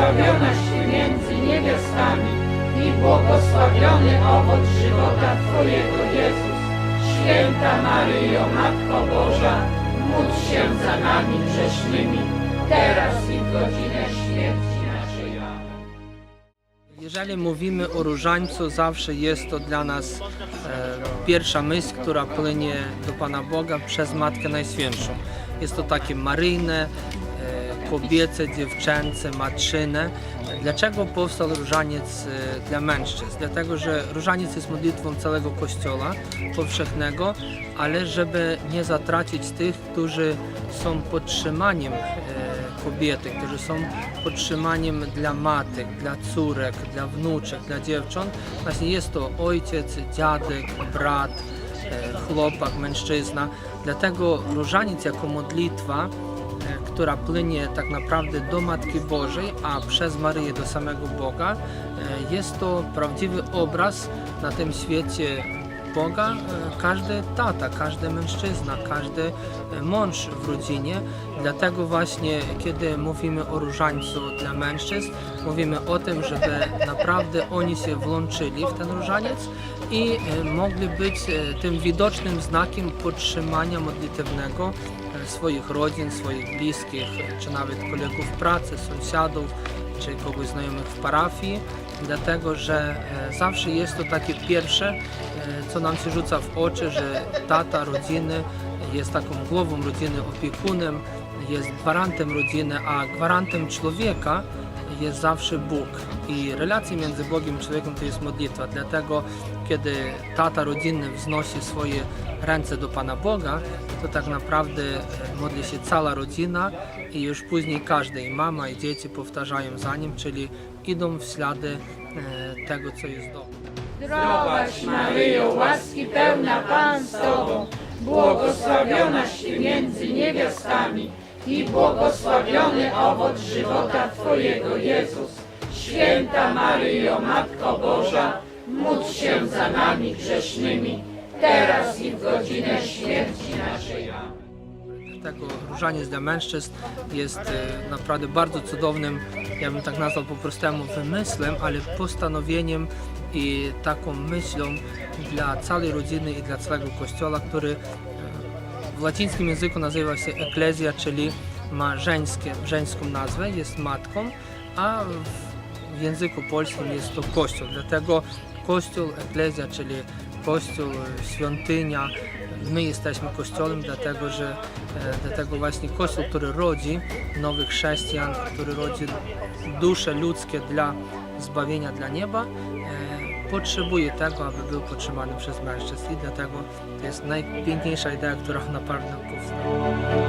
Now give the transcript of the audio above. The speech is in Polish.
błogosławionaś Ty między niewiastami i błogosławiony owoc żywota Twojego Jezus. Święta Maryjo, Matko Boża, módl się za nami grzesznymi, teraz i w godzinę śmierci naszej. Amen. Jeżeli mówimy o różańcu, zawsze jest to dla nas e, pierwsza myśl, która płynie do Pana Boga przez Matkę Najświętszą. Jest to takie maryjne, kobiece, dziewczęce, matczyne. Dlaczego powstał różaniec e, dla mężczyzn? Dlatego, że różaniec jest modlitwą całego Kościoła powszechnego, ale żeby nie zatracić tych, którzy są podtrzymaniem e, kobiety, którzy są podtrzymaniem dla matek, dla córek, dla wnuczek, dla dziewcząt. Właśnie jest to ojciec, dziadek, brat, e, chłopak, mężczyzna. Dlatego różaniec jako modlitwa, która płynie tak naprawdę do Matki Bożej, a przez Maryję do samego Boga, e, jest to prawdziwy obraz na tym świecie Boga. E, każdy tata, każdy mężczyzna, każdy e, mąż w rodzinie. Dlatego właśnie, kiedy mówimy o różańcu dla mężczyzn, mówimy o tym, żeby naprawdę oni się włączyli w ten różaniec i mogli być tym widocznym znakiem podtrzymania modlitewnego swoich rodzin, swoich bliskich, czy nawet kolegów pracy, sąsiadów, czy kogoś znajomych w parafii, dlatego że e, zawsze jest to takie pierwsze, e, co nam się rzuca w oczy, że tata rodziny jest taką głową rodziny, opiekunem, jest gwarantem rodziny, a gwarantem człowieka jest zawsze Bóg. I relacja między Bogiem i człowiekiem to jest modlitwa. Dlatego, kiedy tata rodzinny wznosi swoje ręce do Pana Boga, to tak naprawdę e, modli się cała rodzina i już później każdy, i mama, i dzieci powtarzają za nim, czyli idą w ślady e, tego, co jest dobre. Zdrowaś Maryjo, łaski pełna Pan z Tobą, błogosławionaś Ty między niewiastami i błogosławiony owoc żywota Twojego Jezus. Święta Maryjo, Matko Boża, módl się za nami grzesznymi, teraz i w godzinę śmierci naszej. Amen. Dlatego różaniec dla mężczyzn jest e, naprawdę bardzo cudownym, ja bym tak nazwał po prostemu wymysłem, ale postanowieniem i taką myślą dla całej rodziny i dla całego kościoła, który w łacińskim języku nazywa się eklezja, czyli ma żeńskie, żeńską nazwę, jest matką, a w, języku polskim jest to kościół. Dlatego kościół, eklezja, czyli kościół, świątynia, my jesteśmy kościołem, dlatego że e, dlatego właśnie kościół, który rodzi nowych chrześcijan, który rodzi dusze ludzkie dla zbawienia dla nieba, potrzebuje tego, aby był podtrzymany przez mężczyzn i dlatego to jest najpiękniejsza idea, która na pewno powstała.